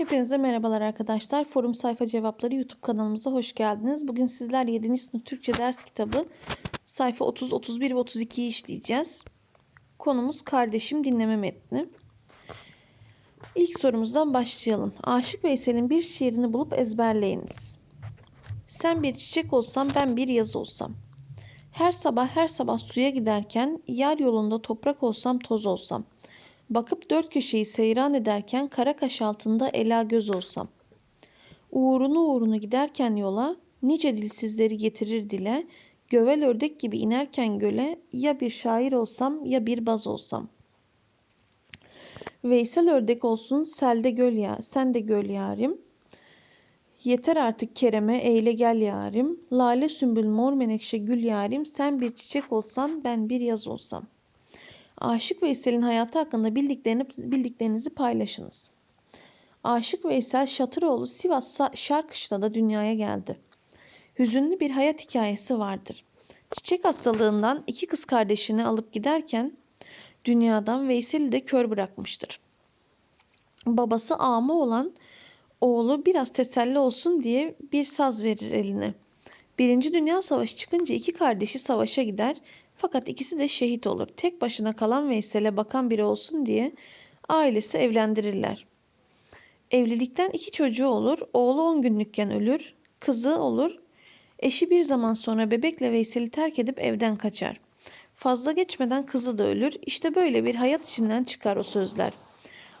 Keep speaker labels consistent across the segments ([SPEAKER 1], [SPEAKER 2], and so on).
[SPEAKER 1] Hepinize merhabalar arkadaşlar. Forum Sayfa Cevapları YouTube kanalımıza hoş geldiniz. Bugün sizler 7. sınıf Türkçe ders kitabı sayfa 30, 31 ve 32'yi işleyeceğiz. Konumuz kardeşim dinleme metni. İlk sorumuzdan başlayalım. Aşık Veysel'in bir şiirini bulup ezberleyiniz. Sen bir çiçek olsam ben bir yaz olsam. Her sabah her sabah suya giderken yar yolunda toprak olsam toz olsam.'' Bakıp dört köşeyi seyran ederken kara kaş altında ela göz olsam. Uğrunu uğrunu giderken yola nice dilsizleri getirir dile, gövel ördek gibi inerken göle ya bir şair olsam ya bir baz olsam. Veysel ördek olsun selde göl ya, sen de göl yarim. Yeter artık kereme eyle gel yarim. Lale sümbül mor menekşe gül yarim. Sen bir çiçek olsan ben bir yaz olsam.'' Aşık Veysel'in hayatı hakkında bildiklerini, bildiklerinizi paylaşınız. Aşık Veysel Şatıroğlu Sivas Şarkışla'da dünyaya geldi. Hüzünlü bir hayat hikayesi vardır. Çiçek hastalığından iki kız kardeşini alıp giderken dünyadan Veysel'i de kör bırakmıştır. Babası ama olan oğlu biraz teselli olsun diye bir saz verir eline. Birinci Dünya Savaşı çıkınca iki kardeşi savaşa gider fakat ikisi de şehit olur. Tek başına kalan Veysel'e bakan biri olsun diye ailesi evlendirirler. Evlilikten iki çocuğu olur. Oğlu 10 günlükken ölür. Kızı olur. Eşi bir zaman sonra bebekle Veysel'i terk edip evden kaçar. Fazla geçmeden kızı da ölür. İşte böyle bir hayat içinden çıkar o sözler.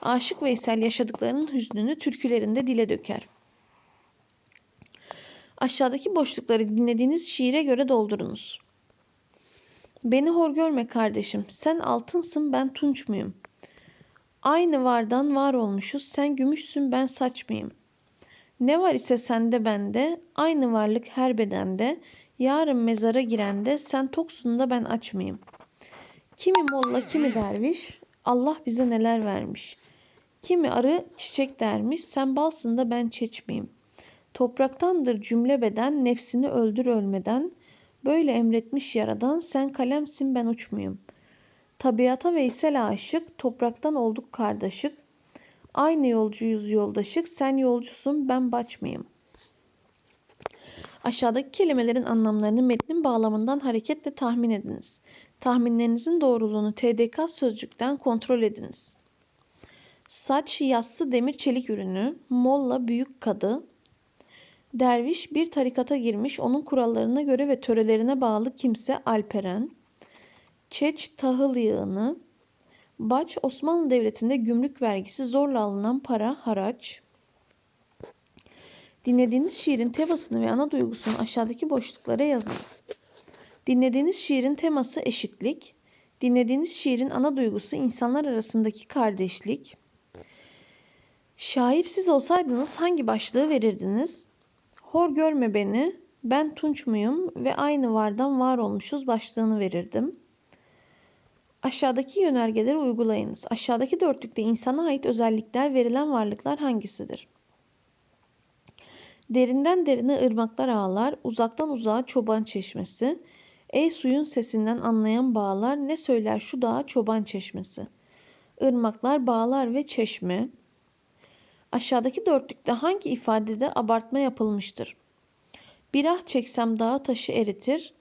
[SPEAKER 1] Aşık Veysel yaşadıklarının hüznünü türkülerinde dile döker. Aşağıdaki boşlukları dinlediğiniz şiire göre doldurunuz. Beni hor görme kardeşim. Sen altınsın ben tunç muyum? Aynı vardan var olmuşuz. Sen gümüşsün ben saç mıyım? Ne var ise sende bende, aynı varlık her bedende. Yarın mezara girende sen toksun da ben aç mıyım? Kimi molla kimi derviş, Allah bize neler vermiş. Kimi arı çiçek dermiş, sen balsın da ben çeç miyim? Topraktandır cümle beden, nefsini öldür ölmeden.'' Böyle emretmiş yaradan sen kalemsin ben uçmuyum. Tabiata Veysel aşık, topraktan olduk kardeşik. Aynı yolcuyuz yoldaşık, sen yolcusun ben baçmayım. Aşağıdaki kelimelerin anlamlarını metnin bağlamından hareketle tahmin ediniz. Tahminlerinizin doğruluğunu TDK sözcükten kontrol ediniz. Saç, yassı, demir, çelik ürünü, molla, büyük kadı, Derviş bir tarikata girmiş, onun kurallarına göre ve törelerine bağlı kimse Alperen. Çeç tahıl yığını. Baç Osmanlı Devleti'nde gümrük vergisi zorla alınan para, haraç. Dinlediğiniz şiirin temasını ve ana duygusunu aşağıdaki boşluklara yazınız. Dinlediğiniz şiirin teması eşitlik. Dinlediğiniz şiirin ana duygusu insanlar arasındaki kardeşlik. Şair siz olsaydınız hangi başlığı verirdiniz? Hor görme beni, ben Tunç muyum ve aynı vardan var olmuşuz başlığını verirdim. Aşağıdaki yönergeleri uygulayınız. Aşağıdaki dörtlükte insana ait özellikler verilen varlıklar hangisidir? Derinden derine ırmaklar ağlar, uzaktan uzağa çoban çeşmesi. Ey suyun sesinden anlayan bağlar, ne söyler şu dağa çoban çeşmesi. Irmaklar, bağlar ve çeşme. Aşağıdaki dörtlükte hangi ifadede abartma yapılmıştır? Bir ah çeksem dağı taşı eritir,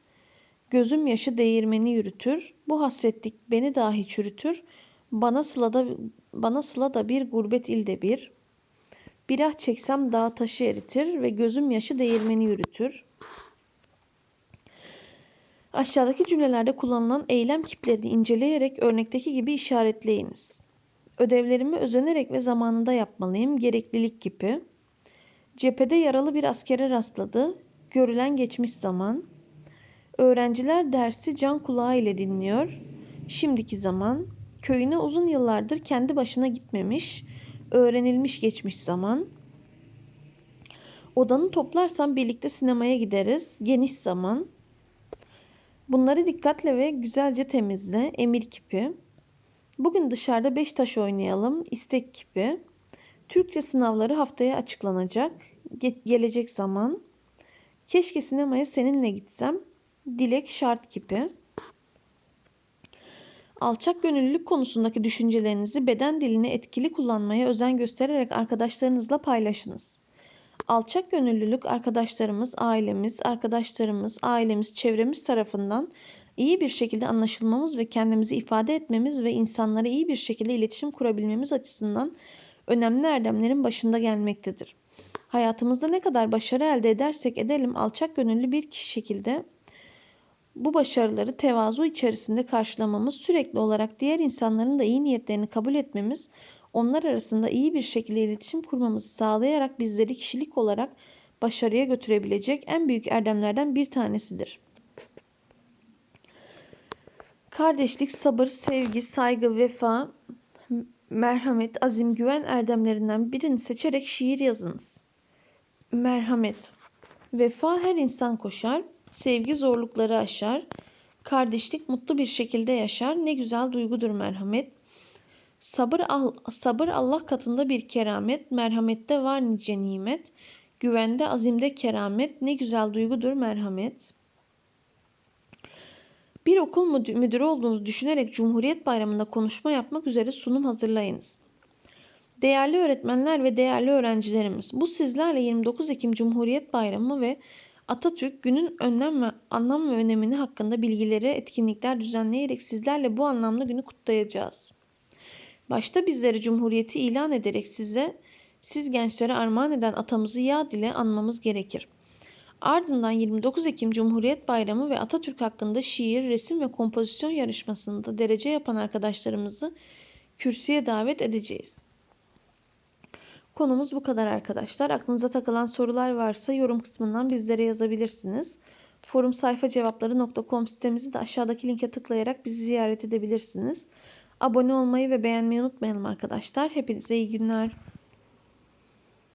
[SPEAKER 1] gözüm yaşı değirmeni yürütür, bu hasretlik beni dahi çürütür, bana sılada, bana sılada bir gurbet ilde bir. Bir ah çeksem dağı taşı eritir ve gözüm yaşı değirmeni yürütür. Aşağıdaki cümlelerde kullanılan eylem kiplerini inceleyerek örnekteki gibi işaretleyiniz. Ödevlerimi özenerek ve zamanında yapmalıyım. Gereklilik gibi. Cephede yaralı bir askere rastladı. Görülen geçmiş zaman. Öğrenciler dersi can kulağı ile dinliyor. Şimdiki zaman. Köyüne uzun yıllardır kendi başına gitmemiş. Öğrenilmiş geçmiş zaman. Odanı toplarsam birlikte sinemaya gideriz. Geniş zaman. Bunları dikkatle ve güzelce temizle. Emir kipi. Bugün dışarıda beş taş oynayalım. İstek gibi. Türkçe sınavları haftaya açıklanacak. Ge- gelecek zaman. Keşke sinemaya seninle gitsem. Dilek şart gibi. Alçak gönüllülük konusundaki düşüncelerinizi beden dilini etkili kullanmaya özen göstererek arkadaşlarınızla paylaşınız. Alçak gönüllülük arkadaşlarımız, ailemiz, arkadaşlarımız, ailemiz, çevremiz tarafından iyi bir şekilde anlaşılmamız ve kendimizi ifade etmemiz ve insanlara iyi bir şekilde iletişim kurabilmemiz açısından önemli erdemlerin başında gelmektedir. Hayatımızda ne kadar başarı elde edersek edelim alçak gönüllü bir şekilde bu başarıları tevazu içerisinde karşılamamız, sürekli olarak diğer insanların da iyi niyetlerini kabul etmemiz, onlar arasında iyi bir şekilde iletişim kurmamızı sağlayarak bizleri kişilik olarak başarıya götürebilecek en büyük erdemlerden bir tanesidir. Kardeşlik, sabır, sevgi, saygı, vefa, merhamet, azim, güven erdemlerinden birini seçerek şiir yazınız. Merhamet. Vefa her insan koşar, sevgi zorlukları aşar, kardeşlik mutlu bir şekilde yaşar. Ne güzel duygudur merhamet. Sabır, sabır Allah katında bir keramet, merhamette var nice nimet. Güvende, azimde keramet, ne güzel duygudur merhamet. Bir okul müdürü olduğunuzu düşünerek Cumhuriyet Bayramı'nda konuşma yapmak üzere sunum hazırlayınız. Değerli öğretmenler ve değerli öğrencilerimiz, bu sizlerle 29 Ekim Cumhuriyet Bayramı ve Atatürk günün önlem ve anlam ve önemini hakkında bilgileri, etkinlikler düzenleyerek sizlerle bu anlamlı günü kutlayacağız. Başta bizleri Cumhuriyeti ilan ederek size, siz gençlere armağan eden atamızı yad ile anmamız gerekir. Ardından 29 Ekim Cumhuriyet Bayramı ve Atatürk hakkında şiir, resim ve kompozisyon yarışmasında derece yapan arkadaşlarımızı kürsüye davet edeceğiz. Konumuz bu kadar arkadaşlar. Aklınıza takılan sorular varsa yorum kısmından bizlere yazabilirsiniz. Forum sayfa cevapları.com sitemizi de aşağıdaki linke tıklayarak bizi ziyaret edebilirsiniz. Abone olmayı ve beğenmeyi unutmayalım arkadaşlar. Hepinize iyi günler.